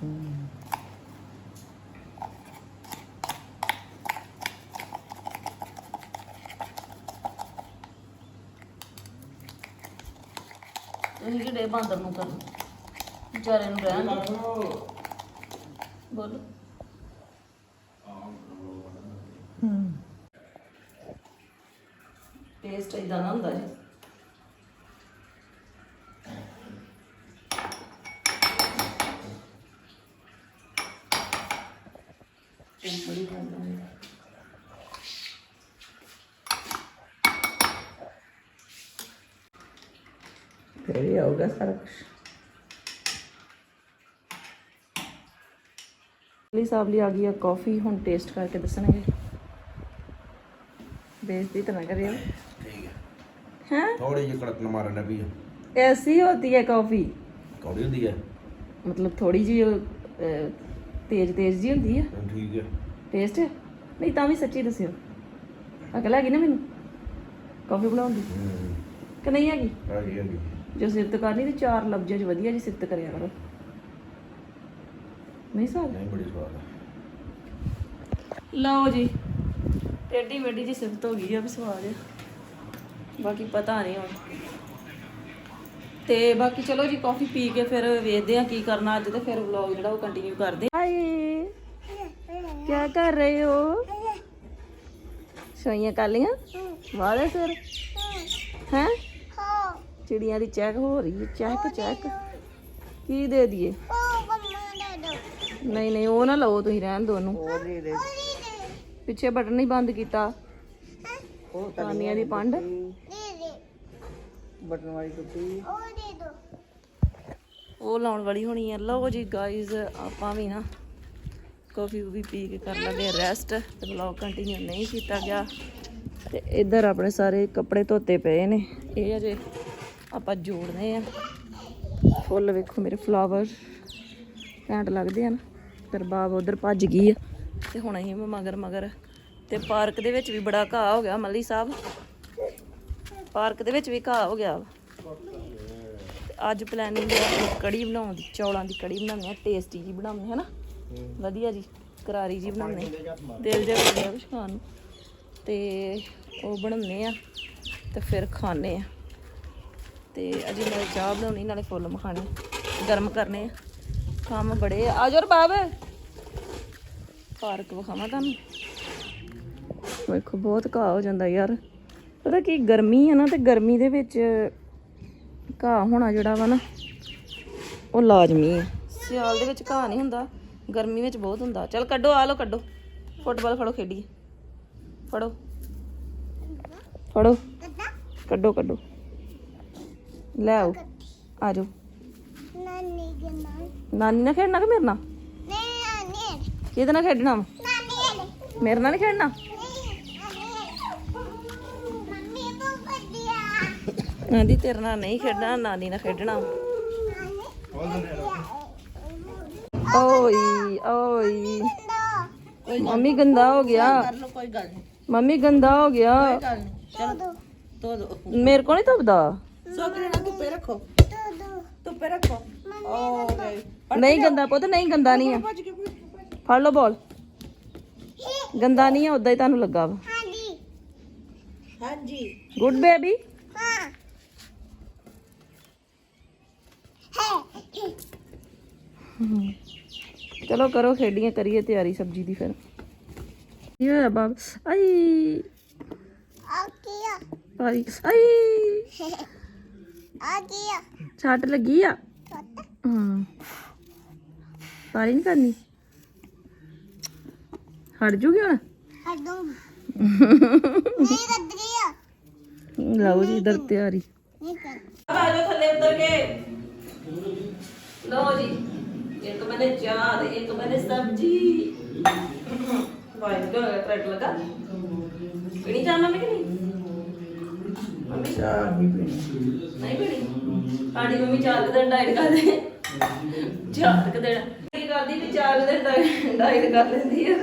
ਤੁਸੀਂ ਕਿਹੜੇ ਬਾਂਦਰ ਨੂੰ ਕਰ? ਵਿਚਾਰੇ ਨੂੰ ਰਹਿਣ ਦਿਓ। ਬੋਲੋ। ਟੇਸਟ ਇਦਾਂ ਦਾ ਹੁੰਦਾ ਜੀ ਬੜੀ ਖਾਂਦਾ ਹੈ ਹੋਊਗਾ ਸਾਰਾ ਕੁਝ ਲਈ ਸਾਬਲੀ ਆ ਗਈ ਆ ਕਾਫੀ ਹੁਣ ਟੇਸਟ ਕਰਕੇ ਦੱਸਣਗੇ। ਬੇਇੱਜ਼ਤੀ ਤਾਂ ਨਾ ਕਰਿਓ। ਠੀਕ ਹੈ। ਹਾਂ? ਥੋੜੀ ਜਿਹੀ ਕੜਕ ਮਾਰਨ ਲੱਗੀ ਹੈ ਐਸੀ ਹੁੰਦੀ ਹੈ ਕਾਫੀ ਕੌੜੀ ਹੁੰਦੀ ਹੈ? ਮਤਲਬ ਥੋੜੀ ਜਿਹੀ ਤੇਜ਼ ਤੇਜ਼ ਜੀ ਹੁੰਦੀ ਹੈ ਠੀਕ ਹੈ। ਟੇਸਟ ਨਹੀਂ ਤਾਂ ਵੀ ਸੱਚੀ ਦੱਸਿਓ। ਅਕਲ ਹੈਗੀ ਨਾ ਮੈਨੂੰ? ਕਾਫੀ ਬਣਾਉਣ ਦੀ? ਕਿ ਨਹੀਂ ਹੈਗੀ? ਹੈਗੀ ਹੈਗੀ। ਜੋ ਸਿਫਤ ਕਰਨੀ ਤੇ ਚਾਰ ਲਫ਼ਜ਼ਾਂ 'ਚ ਵਧੀਆ ਜੀ ਸਿਫਤ ਕਰਿਆ ਕਰੋ। ਨਹੀਂ ਸਾਲ ਨਹੀਂ ਬੜੀ ਸਵਾਦ ਲਓ ਜੀ ਟੇਢੀ ਮੇਢੀ ਜੀ ਸਿਫਤ ਹੋ ਗਈ ਆ ਵੀ ਸਵਾਦ ਬਾਕੀ ਪਤਾ ਨਹੀਂ ਹੁਣ। ਤੇ ਬਾਕੀ ਚਲੋ ਜੀ ਕਾਫੀ ਪੀ ਕੇ ਫਿਰ ਵੇਖਦੇ ਆ ਕੀ ਕਰਨਾ ਅੱਜ ਤੇ ਫਿਰ ਵਲੌਗ ਜਿਹੜਾ ਉਹ ਕੰਟੀਨਿਊ ਕਰਦੇ ਹਾਏ ਕੀ ਕਰ ਰਹੇ ਹੋ? ਸੋਈਆਂ ਕਰ ਲੀਆਂ ਵਾਲੇ ਸਿਰ? ਹੈ? ਚਿੜੀਆਂ ਦੀ ਚੈੱਕ ਹੋ ਰਹੀ ਹੈ ਚੈੱਕ ਚੈੱਕ। ਕੀ ਦੇ ਦਈਏ? ਉਹ ਬੰਮਾ ਦੇ ਦੋ। ਨਹੀਂ ਨਹੀਂ ਉਹ ਨਾ ਲਓ ਤੁਸੀਂ ਰਹਿਣ ਉਹਨੂੰ। ਦੇ ਦੇ। ਉਹ ਦੇ ਦੇ। ਪਿੱਛੇ ਬਟਨ ਨਹੀਂ ਬੰਦ ਕੀਤਾ। ਉਹ ਕਾਨੀਆਂ ਦੀ ਪੰਡ। ਦੇ ਦੇ। ਬਟਨ ਵਾਲੀ ਟੁੱਟੀ। ਉਹ ਦੇ ਦੋ। ਉਹ ਲਾਉਣ ਵਾਲੀ ਹੋਣੀ ਹੈ ਲਓ ਜੀ ਗਾਇਜ਼ ਆਪਾਂ ਵੀ ਨਾ ਕਾਫੀ ਵੀ ਪੀ ਕੇ ਕਰ ਲੈਂਦੇ ਰੈਸਟ ਤੇ ਵਲੌਗ ਕੰਟੀਨਿਊ ਨਹੀਂ ਕੀਤਾ ਗਿਆ। ਤੇ ਇੱਧਰ ਆਪਣੇ ਸਾਰੇ ਕੱਪੜੇ ਧੋਤੇ ਪਏ ਨੇ। ਇਹ ਅਜੇ ਆਪਾਂ ਜੋੜਨੇ ਆ। ਫੁੱਲ ਵੇਖੋ ਮੇਰੇ ਫਲਾਵਰ ਘੈਂਟ ਲੱਗਦੇ ਆ ਨਾ। ਫਿਰ ਬਾਬ ਉਧਰ ਭੱਜ ਗਈ ਆ। ਤੇ ਹੁਣ ਅਸੀਂ ਮਗਰ ਮਗਰ। ਤੇ ਪਾਰਕ ਦੇ ਵਿੱਚ ਵੀ ਬੜਾ ਘਾਹ ਹੋ ਗਿਆ, ਮੱਲੀ ਸਾਹਿਬ। ਪਾਰਕ ਦੇ ਵਿੱਚ ਵੀ ਘਾਹ ਹੋ ਗਿਆ। ਵਾ। ਅੱਜ ਪਲੈਨਿੰਗ ਹੈ ਆਪਣੀ ਕੜੀ ਬਣਾਉਣ ਦੀ, ਚੌਲਾਂ ਦੀ ਕੜੀ ਬਣਾਉਣੀ ਆ ਟੇਸਟੀ ਜੀ ਬਣਾਉਣੀ ਹੈ ਨਾ ਵਧੀਆ ਜੀ, ਕਰਾਰੀ ਜੀ ਬਣਾਉਣੀ। ਦਿਲ ਜਿਹਾ ਕਰ ਰਿਹਾ ਕੁਛ ਖਾਣ ਨੂੰ। ਤੇ ਉਹ ਬਣਾਉਂਦੇ ਆ, ਤੇ ਫਿਰ ਖਾਣੇ ਆ। ਤੇ ਅਜੇ ਨਾਲੇ ਚਾਹ ਬਣਾਉਣੀ, ਨਾਲੇ ਫੁੱਲ ਮਖਾਣੇ। ਗਰਮ ਕਰਨੇ ਕੰਮ ਬੜੇ ਆ। ਆ ਬਾਬ ਪਾਰਕ ਵਿਖਾਵਾਂ ਤੁਹਾਨੂੰ। ਵੇਖੋ, ਬਹੁਤ ਘਾਹ ਹੋ ਜਾਂਦਾ ਯਾਰ। ਪਤਾ ਕੀ, ਗਰਮੀ ਆ ਨਾ ਤੇ ਗਰਮੀ ਦੇ ਵਿੱਚ ਘਾਹ ਹੋਣਾ ਜਿਹੜਾ ਵਾ ਨਾ, ਉਹ ਲਾਜ਼ਮੀ ਹੈ ਸਿਆਲ ਦੇ ਵਿੱਚ ਘਾਹ ਨਹੀਂ ਹੁੰਦਾ। ਗਰਮੀ ਵਿੱਚ ਬਹੁਤ ਹੁੰਦਾ। ਚਲ ਕੱਢੋ, ਆ ਲਓ ਕੱਢੋ। ਫੁੱਟਬਾਲ ਫੜੋ ਖੇਡੀਏ। ਫੜੋ। ਫੜੋ। ਕੱਢੋ ਕੱਢੋ। ਲੈ ਆਓ। ਆ ਜਾਓ। ਨਾਨੀ ਦੇ ਨਾਲ। ਨਾਨੀ ਨਾਲ ਖੇਡਣਾ ਕਿ ਮੇਰੇ ਨਾਲ? ਨਹੀਂ ਨਾਨੀ ਕਿਹਦੇ ਨਾਲ ਖੇਡਣਾ? ਨਾਨੀ ਮੇਰੇ ਨਾਲ ਨਹੀਂ ਖੇਡਣਾ? ਮੰਮੀ ਬਹੁਤ ਵਧੀਆ ਆਂਦੀ ਤੇਰੇ ਨਾਲ ਨਹੀਂ ਖੇਡਣਾ ਨਾਨੀ ਨਾਲ ਖੇਡਣਾ। ਓਏ ਓਏ। ਮੰਮੀ ਗੰਦਾ ਹੋ ਗਿਆ। ਕੋਈ ਗੱਲ ਨਹੀਂ। ਮੰਮੀ ਗੰਦਾ ਹੋ ਗਿਆ। ਦੋ ਤੋ ਦੋ। ਮੇਰੇ ਕੋਲ ਨਹੀਂ ਧੁੱਪਦਾ। ਨਹੀਂ ਗੰਦਾ ਪੁੱਤ ਨਹੀਂ ਗੰਦਾ ਨਹੀਂ ਆ ਭੱਜ ਕੇ ਭੱਜ ਕੇ। ਫੜ ਲਓ ਬੋਲ ਗੰਦਾ ਨਹੀਂ ਆ ਉਦਾਂ ਹੀ ਤੁਹਾਨੂੰ ਲੱਗਾ ਵਾ। ਹਾਂਜੀ। ਹਾਂਜੀ। ਗੁੱਡ ਬੇਬੀ ਹਾਂ। ਹੈ। ਚਲੋ ਕਰੋ ਖੇਡੀਆਂ ਕਰੀਏ ਤਿਆਰੀ ਸਬਜੀ ਦੀ ਫਿਰ। ਕੀ ਹੋਇਆ ਬਾਬ ਆਈ। ਆ? ਕੀਆ ਪਾਰੀ ਆਈ। *laughs* ਆ ਕੀਆ ਛੱਟ ਲੱਗੀ ਆ ਛੋਟਾ ਹਾਂ ਪਾਰੀ ਨਹੀਂ ਕਰਨੀ ਹਟ ਜੂਗੀ ਹੁਣ ਹਦੂ ਨਹੀਂ ਕੱਢਿਆ ਲਓ ਜੀ ਇਧਰ ਤਿਆਰੀ ਨਹੀਂ ਕਰ ਆ ਜਾਓ ਥੱਲੇ ਉਤਰ ਕੇ ਲਓ ਜੀ ਇੱਕ ਬਨੇ ਚਾਹ ਤੇ ਇੱਕ ਬਨੇ ਸਬਜੀ ਵਾਈਟ ਦਾ ਟਰੈਕ ਲਗਾ ਪੀਣੀ ਚਾਹ ਮੰਮੀ ਕਿ ਨਹੀਂ ਮੰਮੀ ਚਾਹ ਨਹੀਂ ਪੀਣੀ। ਨਹੀਂ ਪੀਣੀ। ਸਾਡੀ ਮੰਮੀ ਚਾਰ ਕੁ ਦਿਨ ਡਾਈਟ ਕਰਦੇ ਚਾਰ ਕੁ ਦਿਨ। ਕੀ ਕਰਦੀ ਵੀ ਚਾਰ ਕੁ ਦਿਨ ਡਾਈਟ ਕਰ ਲੈਂਦੀ ਆ।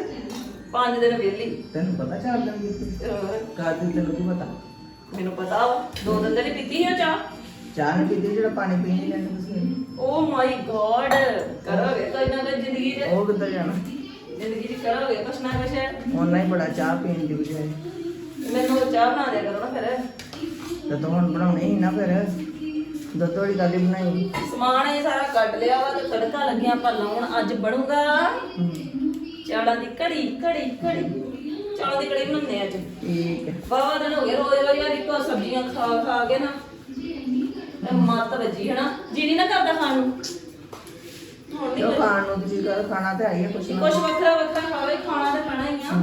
ਪੰਜ ਦਿਨ ਵਿਹਲੀ। ਤੈਨੂੰ ਪਤਾ ਚਾਹ ਲੱਗੀ ਹੋਰ, ਕਾਦੀ ਤੈਨੂੰ ਕੀ ਪਤਾ? ਮੈਨੂੰ ਪਤਾ ਵਾ। ਦੋ ਦਿਨ ਦੀ ਪੀਤੀ ਸੀ ਉਹ ਚਾਹ। ਚਾਹ ਨਹੀਂ ਪੀਤੀ ਜਿਹੜਾ ਪਾਣੀ ਪੀ ਨਹੀਂ ਲੈਂਦੇ ਤੁਸੀਂ ਓ ਮਾਈ ਗॉड ਕਰੋਗੇ ਕੋਈ ਨਾ ਕੋਈ ਜ਼ਿੰਦਗੀ 'ਚ। ਉਹ ਕਿੱਧਰ ਜਾਣਾ? ਜ਼ਿੰਦਗੀ 'ਚ ਕਰੋਗੇ ਕੁਛ ਨਾ ਕੁਛ। ਉਹਨਾਂ ਹੀ ਬੜਾ ਚਾਹ ਪੀਣ ਦੀ ਬਜਾਏ। ਮੈਨੂੰ ਚਾਹ ਬਣਾ ਦਿਆ ਕਰੋ ਨਾ ਫਿਰ। ਤੂੰ ਹੁਣ ਬਣਾਉਣੀ ਹੀ ਨਾ ਫਿਰ। ਦੁੱਧ ਵਾਲੀ ਕਾਦੀ ਬਣਾਈ। ਸਮਾਨ ਇਹ ਸਾਰਾ ਕੱਢ ਲਿਆ ਵਾ ਤੇ ਤੜਕਾ ਲੱਗਿਆ ਆਪਾਂ ਲਾਉਣ ਅੱਜ ਬਣੂਗਾ। ਚਾਲਾਂ ਦੀ ਕੜੀ ਕੜੀ ਕੜੀ। ਚਾਲਾਂ ਦੀ ਕੜੀ ਬਣਾਉਂਦੇ ਅੱਜ। ਠੀਕ ਹੈ। ਬਾਵਾ ਦਿਨ ਹੋ ਗਏ ਰੋਜ਼ ਰੋਜ਼ ਯਾਰ ਇੱਕੋ ਸਬਜ਼ੀਆਂ ਖਾ ਖਾ ਕੇ ਨਾ। ਤੇ ਮੱਤ ਵੱਜੀ ਹਨਾ ਜੀ ਨੀ ਨਾ ਕਰਦਾ ਖਾਣ ਨੂੰ। ਹੁਣ ਨਹੀਂ ਜੋ ਖਾਣ ਨੂੰ ਤੁਸੀਂ ਕਰ ਖਾਣਾ ਤੇ ਆਈਏ ਕੁਛ ਨਾ ਕੁਛ ਵੱਖਰਾ ਵੱਖਰਾ ਖਾਵੇ ਖਾਣਾ ਤੇ ਪੈਣਾ ਹੀ ਆ।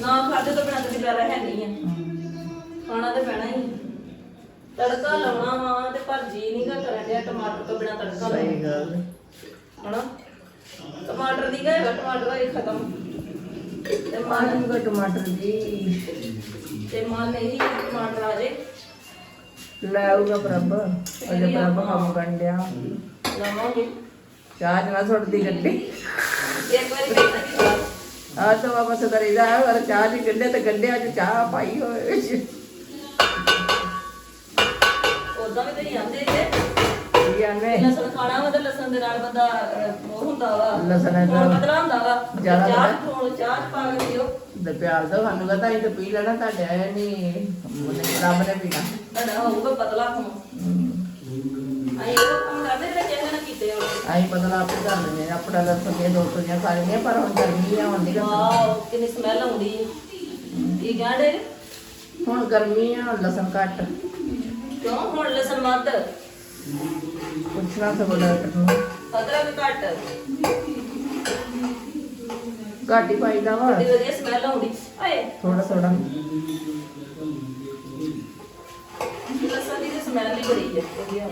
ਨਾ ਖਾਦੇ ਤੋਂ ਬਿਨਾਂ ਤਾਂ ਗੁਜ਼ਾਰਾ ਹੈ ਨਹੀਂ ਆ। ਖਾਣਾ ਤੇ ਪੈਣਾ ਹੀ। ਤੜਕਾ ਲਾਉਣਾ ਵਾ ਤੇ ਪਰ ਜੀ ਨਹੀਂ ਗਾ ਕਰਨ ਡਿਆ ਟਮਾਟਰ ਤੋਂ ਬਿਨਾਂ ਤੜਕਾ ਸਹੀ ਲਾਉਣਾ ਗੱਲ। ਹੈ। ਹਨਾ? ਟਮਾਟਰ ਦੀ ਗਏ ਟਮਾਟਰ ਹੋਏ ਖਤਮ। ਤੇ ਮਨ ਕੋ ਟਮਾਟਰ ਜੀ ਤੇ ਮਨ ਨਹੀਂ ਟਮਾਟਰ ਆ ਜੇ। ਲੈ ਆਊਗਾ ਪ੍ਰਭ ਅਜੇ ਪ੍ਰਭ ਕੰਮ ਕਰਨ ਡਿਆ। ਲਾਵਾਂਗੇ। ਚਾਹ ਜਨਾ ਸੁੱਟਦੀ ਗੱਡੀ। ਇੱਕ ਵਾਰੀ ਕਹਿੰਦਾ ਕਿ ਆ ਤਾਂ ਵਾਪਸ ਕਰੀਦਾ ਹੈ ਪਰ ਚਾਹ ਦੀ ਗੱਡੇ ਤੇ ਗੱਡਿਆਂ 'ਚ ਚਾਹ ਪਾਈ ਹੋਏ ਉਦਾਂ ਵੀ ਤੇ ਜਾਂਦੇ ਜੇ ਕੀ ਲਸਣ ਖਾਣਾ ਵਾ ਤੇ ਲਸਣ ਦੇ ਨਾਲ ਬੰਦਾ ਅਹ, ਉਹ ਹੁੰਦਾ ਵਾ। ਲਸਣ ਇਹਦਾ- ਹੁਣ ਬਦਲਾ ਹੁੰਦਾ ਵਾ। ਜ਼ਿਆਦਾ ਚਾਹ। ਹੁਣ ਚਾਹ 'ਚ ਪਾ ਕੇ ਦਿਓ ਤੇ ਪਿਆਰ ਦਾ ਸਾਨੂੰ ਕਹਤਾ ਹੀ ਤੇ ਪੀ ਲੈਣਾ ਤੁਹਾਡੇ ਨਹੀਂ ਉਹਨੇ ਰੱਬ ਨੇ ਪੀਣਾ। ਤੁਹਾਡਾ ਹੋਊਗਾ ਪਤਲਾ ਹਮ। ਅਸੀਂ ਉਹ ਕੰਮ ਕਰਦੇ ਜਿਹੜੇ ਕਿਸੇ ਨੇ ਕੀਤੇ ਹੋਣ। ਅਸੀਂ ਪਤਾ ਆਪੇ ਕਰ ਲੈਂਦੇ ਹਾਂ। ਆਪਣਾ ਲਸਣ ਦੀਆਂ ਦੋ ਤੋਰੀਆਂ ਖਾ ਲੈਂਦੇ ਹਾਂ, ਪਰ ਹੁਣ ਗਰਮੀ ਆ ਵਾਓ ਕਿੰਨੀ ਸਮੈਲ ਆਉਂਦੀ ਹੈ ਕੀ ਕਹਿੰਦੇ ਹੁਣ ਗਰਮੀ ਆ ਹੁਣ ਲਸਣ ਘੱਟ। ਕਿਉਂ? ਹੁਣ ਲਸਣ ਵੱਧ। ਪੁੱਛਣਾ ਸਭ ਡਾਕਟਰ ਨੂੰ ਅਦਰਕ ਘੱਟ। ਘੱਟ ਹੀ ਪਾਈਦਾ ਵਾ। ਬੜੀ ਵਧੀਆ ਸਮੈਲ ਆਉਂਦੀ। ਓਏ ਥੋੜਾ ਥੋੜਾ ਲਸਣ ਦੀ ਸਮੈਲ ਹੀ ਬੜੀ ਹੈ। ਵਧੀਆ।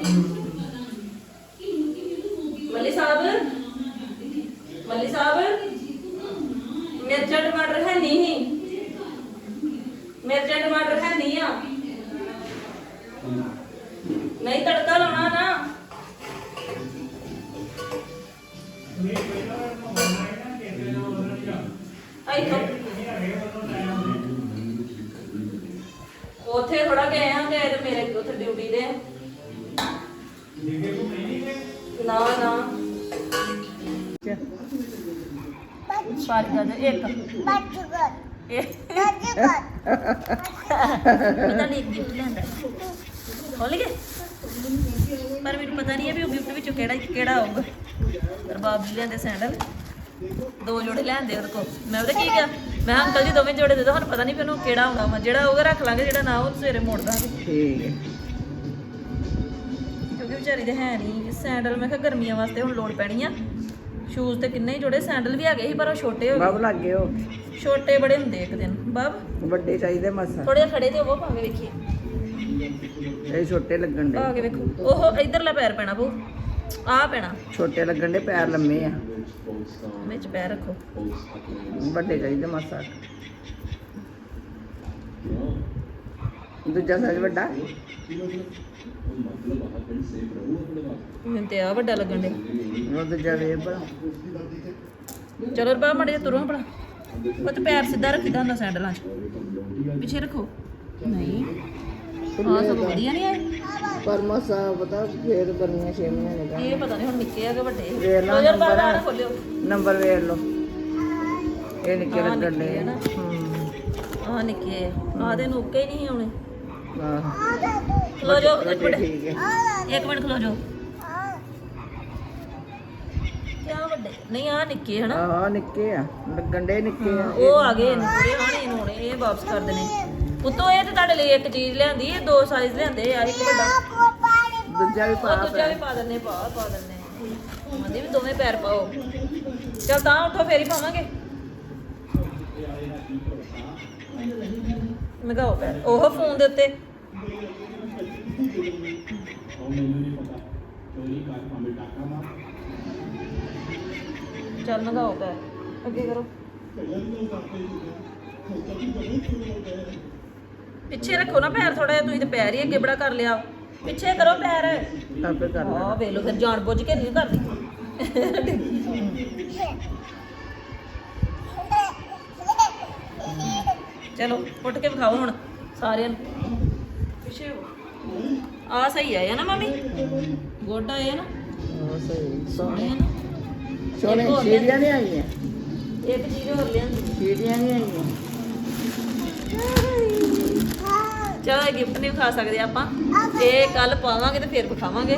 ਮੱਲੀ ਸਾਹਿਬ? ਮੱਲੀ ਸਾਹਿਬ? ਮਿਰਚਾਂ ਟਮਾਟਰ ਹੈ ਨਹੀਂ। ਮਿਰਚਾਂ ਟਮਾਟਰ ਹੈ ਨਹੀਂ ਆ। ਨਹੀਂ ਤੜਕਾ ਲਾਉਣਾ ਨਾ। ਉੱਥੇ ਥੋੜਾ ਗਏ ਆ ਗਏ ਤੇ ਮੇਰੇ ਉੱਥੇ ਡਿਊਟੀ ਦੇ ਨਾ ਨਾ। ਪਾਜ ਗਾ ਦੇ ਇੱਕ। ਬੱਚ ਕਰ ਇਹ ਬੱਚ ਕਰ ਪਤਾ ਨਹੀਂ ਗਿਫਟ ਲੈਂਦਾ। ਖੋਲ ਗਏ ਪਰ ਮੈਨੂੰ ਪਤਾ ਨਹੀਂ ਹੈ ਵੀ ਉਹ ਗਿਫਟ ਵਿੱਚੋਂ ਕਿਹੜਾ ਕਿਹੜਾ ਆਊਗਾ। ਰਬਾਬ ਜੀ ਲੈਂਦੇ ਸੈਂਡਲ। ਦੋ ਜੋੜੇ ਲੈਂਦੇ ਉਹਦੇ ਕੋਲ। ਮੈਂ ਉਹਦੇ ਕੀ ਕਿਹਾ? ਮੈਂ ਕਿਹਾ ਅੰਕਲ ਜੀ ਦੋਵੇਂ ਜੋੜੇ ਦੇ ਦਿਓ ਸਾਨੂੰ ਪਤਾ ਨਹੀਂ ਵੀ ਉਹਨੂੰ ਕਿਹੜਾ ਆਉਣਾ ਵਾ। ਜਿਹੜਾ ਆਊਗਾ ਰੱਖ ਲਾਂਗੇ ਜਿਹੜਾ ਨਾ ਉਹ ਸਵੇਰੇ ਮੋੜ ਦਾਂਗੇ। ਠੀਕ ਹੈ। ਕਿਉਂਕਿ ਵਿਚਾਰੀ ਦੇ ਹੈ ਨਹੀਂ। ਸੈਂਡਲ ਮੈਂ ਕਿਹਾ ਗਰਮੀਆਂ ਵਾਸਤੇ ਹੁਣ ਲੋੜ ਪੈਣੀ ਆ। ਸ਼ੂਜ਼ ਤੇ ਕਿੰਨੇ ਹੀ ਜੋੜੇ ਸੈਂਡਲ ਵੀ ਹੈਗੇ ਸੀ ਪਰ ਉਹ ਛੋਟੇ ਹੋ ਬਾਬ ਲੱਗੇ ਹੋ। ਗਏ ਛੋਟੇ ਬੜੇ ਹੁੰਦੇ ਇੱਕ ਦਿਨ। ਬਾਬ ਵੱਡੇ ਚਾਹੀਦੇ ਮਸਾ। ਥੋੜੇ ਖੜੇ ਤੇ ਉਹ ਕੇ ਵੇਖੀਏ। ਇਹ ਛੋਟੇ ਲੱਗਣ ਦੇ। ਕੇ ਵੇਖੋ। ਉਹ ਇਧਰਲਾ ਪੈਰ ਪੈਣਾ ਬੂ ਆ ਪੈਣਾ। ਛੋਟੇ ਲੱਗਣ ਦੇ ਪੈਰ ਲੰਮੇ ਆ। ਵਿੱਚ ਪੈਰ ਰੱਖੋ। ਵੱਡੇ ਚਾਹੀਦੇ ਮਸਾ। ਦੂਜਾ ਸਾਈਜ਼ ਵੱਡਾ। ਮੈਨੂੰ ਤੇ ਆ ਵੱਡਾ ਲੱਗਣ ਦੇ। ਉਹ ਦੂਜਾ ਵੇਬ ਚਲੋ ਰਬਾ ਮੜੇ ਤੁਰੋ ਭਲਾ। ਉਹ ਤੇ ਪੈਰ ਸਿੱਧਾ ਰੱਖੀਦਾ ਹੁੰਦਾ ਸੈਂਡਲਾਂ 'ਚ। ਪਿੱਛੇ ਰੱਖੋ। ਨਹੀਂ। ਹਾਂ ਸਭ ਵਧੀਆ ਨਹੀਂ ਆਏ? ਪਰ ਮਸਾ ਪਤਾ ਫੇਰ ਗਰਮੀਆਂ ਛੇ ਮਹੀਨੇ ਦਾ ਇਹ ਪਤਾ ਨਹੀਂ ਹੁਣ ਨਿੱਕੇ ਆ ਕਿ ਵੱਡੇ? ਵੇਖ ਨਾ ਖੋਲਿਓ ਨੰਬਰ ਵੇਖ ਲਓ। ਇਹ ਨਿੱਕੇ ਹਾਂ, ਲੱਗਣ ਨਿੱਕੇ ਦੇ ਆ ਨਾ। ਆ ਨਿੱਕੇ ਆ। ਦੇ ਨੁੱਕੇ ਨਹੀਂ ਆਉਣੇ। ਹਾਂ ਖਲੋ ਜਾਓ ਇੱਕ ਮਿੰਟ। ਠੀਕ ਹੈ। ਇੱਕ ਮਿੰਟ ਖਲੋ ਜਾਓ। ਕਿਆ ਵੱਡੇ? ਨਹੀਂ ਆ ਨਿੱਕੇ ਹਨਾ ਆਹ ਨਿੱਕੇ ਆ। ਲੱਗਣ ਦੇ ਨਿੱਕੇ ਆ। ਉਹ ਆ ਗਏ ਨੇ ਪੂਰੇ ਹਾਣੇ ਨੂੰ ਹੁਣੇ ਇਹ ਵਾਪਸ ਕਰ ਦੇਣੇ। ਉਤੋਂ ਇਹ ਤੇ ਤੁਹਾਡੇ ਲਈ ਇੱਕ ਚੀਜ਼ ਲਿਆਂਦੀ ਇਹ ਦੋ ਸਾਈਜ਼ ਲਿਆਂਦੇ ਆ ਇੱਕ ਵੱਡਾ। ਦੂਜਾ ਵੀ ਉਹ ਪਾ ਦੂਜਾ ਵੀ ਪਾ ਦਿੰਨੇ ਪਾ ਪਾ ਦਿੰਨੇ ਉਹਦੇ ਵੀ ਦੋਵੇਂ ਪੈਰ ਪਾਓ। ਚਲ ਤਾਂ ਉੱਠੋ ਫੇਰ ਹੀ ਪਾਵਾਂਗੇ। ਮਗਾਓ ਪੈਰ। ਉਹ ਫੋਨ ਦੇ ਉੱਤੇ। ਚੱਲ ਮਗਾਓ ਪੈਰ। ਅੱਗੇ ਕਰੋ। ਪਿੱਛੇ ਰੱਖੋ ਨਾ ਪੈਰ ਥੋੜਾ ਜਿਹਾ ਤੁਸੀਂ ਤੇ ਪੈਰ ਹੀ ਅੱਗੇ ਬੜਾ ਕਰ ਲਿਆ। ਪਿੱਛੇ ਕਰੋ ਪੈਰ। ਆਪੇ ਕਰ ਲੈ ਹਾਂ ਵੇਖ ਲਓ ਫਿਰ ਜਾਣ ਬੁੱਝ ਕੇ ਨਹੀਂ ਕਰਦੀ। ਚਲੋ ਉੱਠ ਕੇ ਵਿਖਾਓ ਹੁਣ ਸਾਰਿਆਂ ਨੂੰ। ਪਿੱਛੇ ਹੋ। ਆ ਸਹੀ ਆਇਆ ਨਾ ਮੰਮੀ? ਗੁੱਡ ਆਇਆ ਨਾ। ਸਹੀ ਸੋਹਣੇ ਨਾ। ਇੱਕ ਹੋਰ ਸੀੜੀਆਂ ਨਹੀਂ ਆਈਆਂ? ਇੱਕ ਚੀਜ਼ ਹੋਰ ਲਿਆਂਦੀ। ਸੀੜੀਆਂ ਨਹੀਂ ਆਈਆਂ। ਚਲੋ ਇਹ ਗਿਫਟ ਨਹੀਂ ਵਿਖਾ ਸਕਦੇ ਆਪਾਂ। ਇਹ ਕੱਲ ਪਾਵਾਂਗੇ ਤੇ ਫਿਰ ਵਿਖਾਵਾਂਗੇ।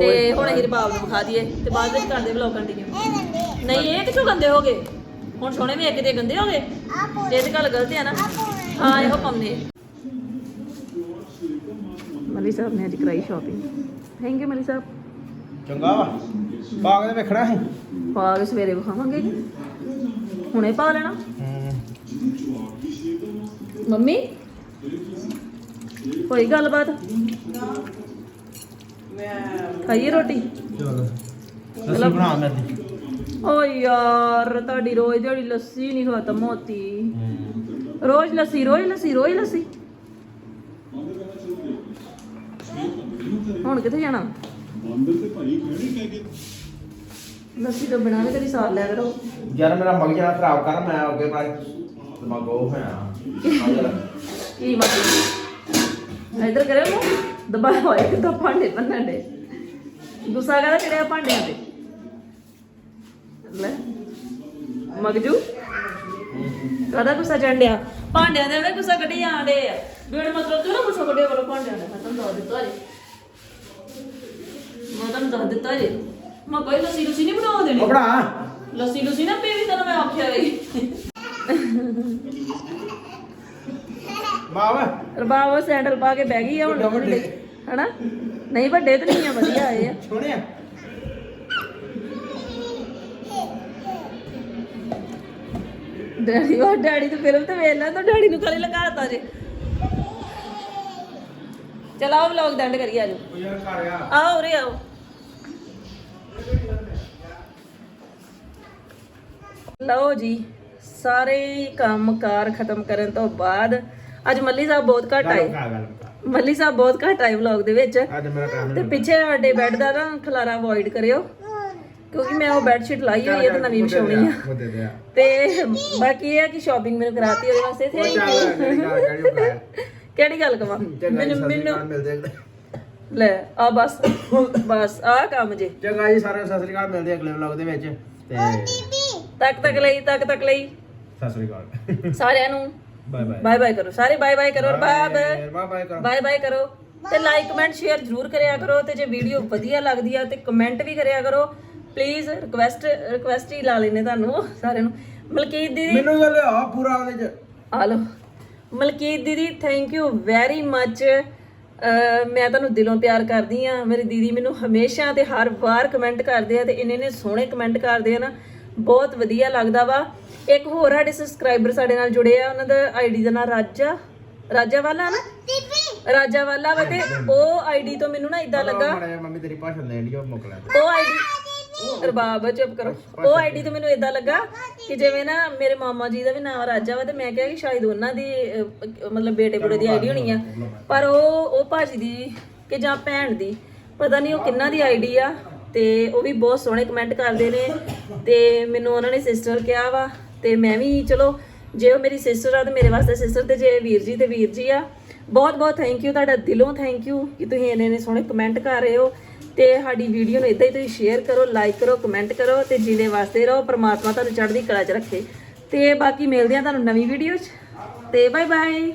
ਤੇ ਹੁਣ ਅਸੀਂ ਰਬਾਬ ਨੂੰ ਵਿਖਾ ਦਈਏ ਤੇ ਬਾਅਦ ਵਿੱਚ ਕਰਦੇ ਵਲੌਗ ਕੰਟੀਨਿਊ ਨਹੀਂ ਇਹ ਕਿਥੋਂ ਗੰਦੇ ਹੋ ਗਏ ਹੁਣ ਸੋਹਣੇ ਵੀ ਇੱਕ ਦੇ ਗੰਦੇ ਹੋ ਗਏ ਇਹ ਤੇ ਗੱਲ ਗਲਤ ਹੈ ਨਾ। ਹਾਂ ਇਹੋ ਪਾਉਂਦੇ ਮਲੀ ਸਾਹਿਬ ਨੇ ਅੱਜ ਕਰਾਈ ਸ਼ਾਪਿੰਗ ਥੈਂਕ ਯੂ ਮਲੀ ਸਾਹਿਬ ਚੰਗਾ ਵਾ। ਬਾਗ ਦੇ ਵੇਖਣਾ ਪਾ ਕੇ ਸਵੇਰੇ ਵਿਖਾਵਾਂਗੇ ਜੀ। ਹੁਣੇ ਪਾ ਲੈਣਾ। ਮੰਮੀ? ਕੋਈ ਗੱਲਬਾਤ? ਖਾਈਏ ਰੋਟੀ? ਚਲ। ਲੱਸੀ ਬਣਾ ਮੈਂ ਓ ਯਾਰ ਤੁਹਾਡੀ ਰੋਜ਼ ਦਿਹਾੜੀ ਲੱਸੀ ਨਹੀਂ ਖਤਮ ਹੋਤੀ। ਰੋਜ਼ ਲੱਸੀ ਰੋਜ਼ ਲੱਸੀ ਰੋਜ਼ ਲੱਸੀ? ਹੁਣ ਕਿੱਥੇ ਜਾਣਾ? ਲੱਸੀ ਤੋਂ ਬਿਨਾਂ ਵੀ ਕਦੀ ਸਾਰ ਲਿਆ ਕਰੋ। ਯਾਰ ਮੇਰਾ ਮਗਜ ਨਾ ਖਰਾਬ ਕਰ ਮੈਂ ਅੱਗੇ ਬੜਾ ਦਿਮਾਗ ਉਹ ਹੋਇਆ। ਕੀ ਮਤਲਬ? ਇਧਰ ਕਰੇ ਮੂੰਹ ਦਬਾਇਆ ਹੋਇਆ ਕਿਦਾਂ ਭਾਂਡੇ ਬੰਨਣ ਦੇ। ਗੁੱਸਾ ਕਰਦਾ ਕਿਹੜੇ ਭਾਂਡਿਆਂ ਤੇ? ਲੈ ਮਗਜੂ। ਕਾਹਦਾ ਗੁੱਸਾ ਚੰਡਿਆ ਭਾਂਡਿਆਂ ਦੇ ਵੀ ਗੁੱਸਾ ਕੱਢੀ ਜਾਂਦੇ ਆ। ਬਿਨ ਮਤਲਬ ਤੋਂ ਨਾ ਗੁੱਸਾ ਕੱਢਿਆ ਵਾਲਾ ਭਾਂਡਿਆਂ ਦਾ? ਮੈਂ ਤੁਹਾਨੂੰ ਦੱਸ ਦਿੱਤਾ ਜੀ। ਮੈਂ ਤੁਹਾਨੂੰ ਦੱਸ ਦਿੱਤਾ ਜੀ। ਮੈਂ ਕੋਈ ਲੱਸੀ ਲੁਸੀ ਨਹੀਂ ਬਣਾ ਦੇਣੀ? ਉਹ ਬਣਾ। ਲੱਸੀ ਲੁਸੀ ਨਾ ਪੀਵੀ ਤੈਨੂੰ ਮੈਂ ਆਖਿਆ ਗਈ ਬਾਵਾ। ਰਬਾਬ ਉਹ ਸੈਂਡਲ ਪਾ ਕੇ ਬਹਿ ਗਈ ਆ ਹੁਣ। ਵੱਡੇ ਵੱਡੇ। ਹਨਾ? ਨਹੀਂ ਵੱਡੇ ਤੇ ਨਹੀਂ ਆ ਵਧੀਆ ਆਏ ਆ। ਸੋਹਣਿਆ ਡੈਡੀ ਉਹ ਡੈਡੀ ਤੇ ਫਿਲਮ ਤੇ ਵੇਖ ਲੈ ਤਾਂ ਡੈਡੀ ਨੂੰ ਕਾਲੇ ਲਗਾਤਾ ਜੇ। ਚਲਾਓ ਵਲੌਗ ਦਾ ਐਂਡ ਕਰੀਏ ਆਜੋ। ਉਹ ਯਾਰ ਘਰ ਆ। ਆਓ ਉਰੇ ਆਓ। ਲਓ ਜੀ ਸਾਰੇ ਕੰਮ ਕਾਰ ਖਤਮ ਕਰਨ ਤੋਂ ਬਾਅਦ ਅੱਜ ਮੱਲੀ ਸਾਹਿਬ ਬਹੁਤ ਘੱਟ ਆਏ। ਗੱਲ ਗੱਲ ਮੱਲੀ ਸਾਹਿਬ ਬਹੁਤ ਘੱਟ ਆਏ ਵਲੌਗ ਦੇ ਵਿੱਚ। ਅੱਜ ਮੇਰਾ ਟਾਈਮ ਤੇ ਪਿੱਛੇ ਸਾਡੇ ਬੈੱਡ ਦਾ ਨਾ ਖਲਾਰਾ ਅਵੋਇਡ ਕਰਿਓ। ਕਿਉਂਕਿ ਮੈਂ ਉਹ ਬੈੱਡ ਸ਼ੀਟ ਲਾਈ ਹੋਈ ਹੈ ਤੇ ਨਵੀਂ ਵਿਛਾਉਣੀ ਆ। ਦੇ ਤੇ ਬਾਕੀ ਇਹ ਆ ਕਿ ਸ਼ਾਪਿੰਗ ਮੈਨੂੰ ਕਰਾਤੀ ਉਹਦੇ ਵਾਸਤੇ। ਉਹ ਥੈਂਕ ਚੱਲ ਮੇਰੀ ਗੱਲ ਕਿਹੜੀ ਗੱਲ ਕਵਾਂ? ਮੈਨੂੰ ਮੈਨੂੰ ਅਕਾਲ ਮਿਲਦੇ ਅਗਲੇ ਲੈ ਆ ਬਸ ਬਸ ਆ ਕੰਮ ਜੇ। ਚੰਗਾ ਜੀ ਸਾਰਿਆਂ ਨੂੰ ਸਤਿ ਸ਼੍ਰੀ ਅਕਾਲ ਮਿਲਦੇ ਅਗਲੇ ਵਲੌਗ ਦੇ ਵਿੱਚ। ਤੇ ਤੱਕ ਤੱਕ ਲਈ ਤੱਕ ਤੱਕ ਲਈ। ਸਤਿ ਸ਼੍ਰੀ ਅਕਾਲ। ਸਾਰਿਆਂ ਨੂੰ। ਬਾਏ ਬਾਏ ਬਾਏ ਬਾਏ ਕਰੋ। ਸਾਰੇ ਬਾਏ ਬਾਏ ਕਰੋ ਬਾਏ ਬਾਏ ਬਾਏ ਬਾਏ ਕਰੋ। ਬਾਏ ਬਾਏ ਕਰੋ। ਤੇ ਲਾਈਕ ਕਮੈਂਟ ਸ਼ੇਅਰ ਜ਼ਰੂਰ ਕਰਿਆ ਕਰੋ ਤੇ ਜੇ ਵੀਡੀਓ ਵਧੀਆ ਲੱਗਦੀ ਆ ਤੇ ਕਮੈਂਟ ਵੀ ਕਰਿਆ ਕਰੋ। ਪਲੀਜ਼ ਰਿਕਵੈਸਟ ਰਿਕਵੈਸਟ ਹੀ ਲਾ ਲੈਨੇ ਤੁਹਾਨੂੰ ਸਾਰਿਆਂ ਨੂੰ। ਮਲਕੀਤ ਦੀਦੀ ਮੈਨੂੰ ਗੱਲ ਆ ਪੂਰਾ ਉਹਦੇ ਚ। ਆ ਲਓ। ਮਲਕੀਤ ਦੀਦੀ ਥੈਂਕ ਯੂ ਵੈਰੀ ਮੱਚ ਮੈਂ ਤੁਹਾਨੂੰ ਦਿਲੋਂ ਪਿਆਰ ਕਰਦੀ ਆ। ਮੇਰੀ ਦੀਦੀ ਮੈਨੂੰ ਹਮੇਸ਼ਾ ਤੇ ਹਰ ਵਾਰ ਕਮੈਂਟ ਕਰਦੇ ਆ ਤੇ ਇੰਨੇ ਨੇ ਸੋਹਣੇ ਕਮੈਂਟ ਕਰਦੇ ਆ ਨਾ। ਬਹੁਤ ਵਧੀਆ ਲੱਗਦਾ ਵਾ। ਇੱਕ ਹੋਰ ਸਾਡੇ ਸਬਸਕ੍ਰਾਈਬਰ ਸਾਡੇ ਨਾਲ ਜੁੜੇ ਆ ਉਹਨਾਂ ਦਾ ਆਈਡੀ ਦਾ ਨਾਮ ਰਾਜਾ ਰਾਜਾ ਵਾਲਾ ਨਾ? ਰਾਜਾ ਵਾਲਾ ਵਾ ਤੇ ਉਹ ਆਈਡੀ ਤੋਂ ਮੈਨੂੰ ਨਾ ਇਦਾਂ ਲੱਗਾ। ਮਾੜਾ ਮੰਮੀ ਤੇਰੀ ਭਾਸ਼ਣ ਦੀ ਉਹ ਮੁੱਕ ਲੈ ਉਹ ਆਈਡੀ ਰਬਾਬ ਚੁੱਪ ਕਰੋ। ਉਹ ਆਈਡੀ ਤੋਂ ਮੈਨੂੰ ਇਦਾਂ ਲੱਗਾ ਕਿ ਜਿਵੇਂ ਨਾ ਮੇਰੇ ਮਾਮਾ ਜੀ ਦਾ ਵੀ ਨਾਮ ਰਾਜਾ ਵਾ ਤੇ ਮੈਂ ਕਿਹਾ ਕਿ ਸ਼ਾਇਦ ਉਹਨਾਂ ਦੀ ਅਹ, ਮਤਲਬ ਬੇਟੇ ਬੁੜੇ ਦੀ ਆਈਡੀ ਹੋਣੀ ਆ। ਪਰ ਉਹ ਉਹ ਭਾਜੀ ਦੀ ਕਿ ਜਾਂ ਭੈਣ ਦੀ ਪਤਾ ਨਹੀਂ ਉਹ ਕਿੰਨਾ ਦੀ ਆਈਡੀ ਆ ਤੇ ਉਹ ਵੀ ਬਹੁਤ ਸੋਹਣੇ ਕਮੈਂਟ ਕਰਦੇ ਨੇ ਤੇ ਮੈਨੂੰ ਉਹਨਾਂ ਨੇ ਸਿਸਟਰ ਕਿਹਾ ਵਾ ਤੇ ਮੈਂ ਵੀ ਚਲੋ, ਜੇ ਉਹ ਮੇਰੀ ਸਿਸਟਰ ਆ ਤੇ ਮੇਰੇ ਵਾਸਤੇ ਸਿਸਟਰ ਤੇ, ਜੇ ਵੀਰ ਜੀ ਤੇ ਵੀਰ ਜੀ ਆ ਬਹੁਤ ਬਹੁਤ ਥੈਂਕ ਯੂ ਤੁਹਾਡਾ ਦਿਲੋਂ ਥੈਂਕ ਯੂ ਕਿ ਤੁਸੀਂ ਇੰਨੇ ਨੇ ਸੋਹਣੇ ਕਮੈਂਟ ਕਰ ਰਹੇ ਹੋ ਤੇ ਸਾਡੀ ਵੀਡੀਓ ਨੂੰ ਇਦਾਂ ਹੀ ਤੁਸੀਂ ਸ਼ੇਅਰ ਕਰੋ ਲਾਈਕ ਕਰੋ ਕਮੈਂਟ ਕਰੋ ਤੇ ਜਿਹਦੇ ਵਾਸਤੇ ਰਹੋ, ਪ੍ਰਮਾਤਮਾ ਤੁਹਾਨੂੰ ਚੜ੍ਹਦੀ ਕਲਾ 'ਚ ਰੱਖੇ। ਤੇ ਬਾਕੀ ਮਿਲਦੇ ਆ ਤੁਹਾਨੂੰ ਨਵੀਂ ਵੀਡੀਓ 'ਚ। ਤੇ ਬਾਏ ਬਾਏ